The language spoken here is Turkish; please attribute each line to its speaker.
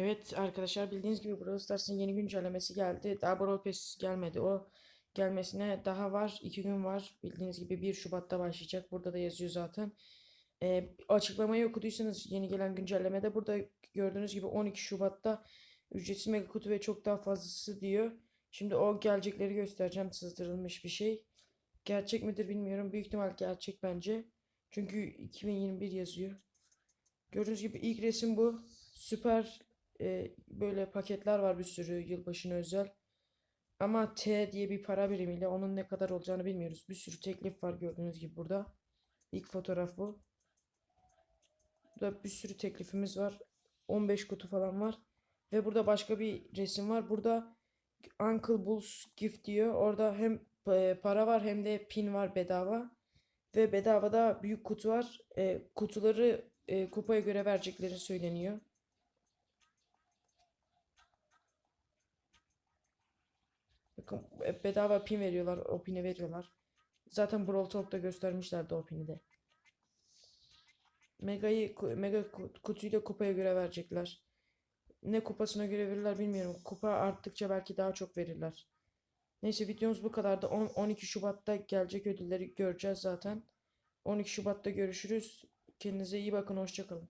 Speaker 1: Evet arkadaşlar bildiğiniz gibi Brawl Stars'ın yeni güncellemesi geldi. Daha Brawl Pass gelmedi. O gelmesine daha var. 2 gün var. Bildiğiniz gibi 1 Şubat'ta başlayacak. Burada da yazıyor zaten. Ee, açıklamayı okuduysanız yeni gelen güncellemede burada gördüğünüz gibi 12 Şubat'ta ücretsiz mega kutu ve çok daha fazlası diyor. Şimdi o gelecekleri göstereceğim. Sızdırılmış bir şey. Gerçek midir bilmiyorum. Büyük ihtimal gerçek bence. Çünkü 2021 yazıyor. Gördüğünüz gibi ilk resim bu. Süper e, böyle paketler var bir sürü yılbaşına özel. Ama T diye bir para birimiyle onun ne kadar olacağını bilmiyoruz. Bir sürü teklif var gördüğünüz gibi burada. İlk fotoğraf bu. Burada bir sürü teklifimiz var. 15 kutu falan var. Ve burada başka bir resim var. Burada Uncle Bull's Gift diyor. Orada hem e, para var hem de pin var bedava. Ve bedavada büyük kutu var. E, kutuları e, kupaya göre verecekleri söyleniyor. Bakın e, bedava pin veriyorlar. O pini veriyorlar. Zaten Brawl Talk'ta göstermişlerdi o pini de. Mega'yı Mega ku- kutuyu da kupaya göre verecekler. Ne kupasına göre verirler bilmiyorum. Kupa arttıkça belki daha çok verirler. Neyse videomuz bu kadardı. 10 12 Şubat'ta gelecek ödülleri göreceğiz zaten. 12 Şubat'ta görüşürüz. Kendinize iyi bakın. Hoşça kalın.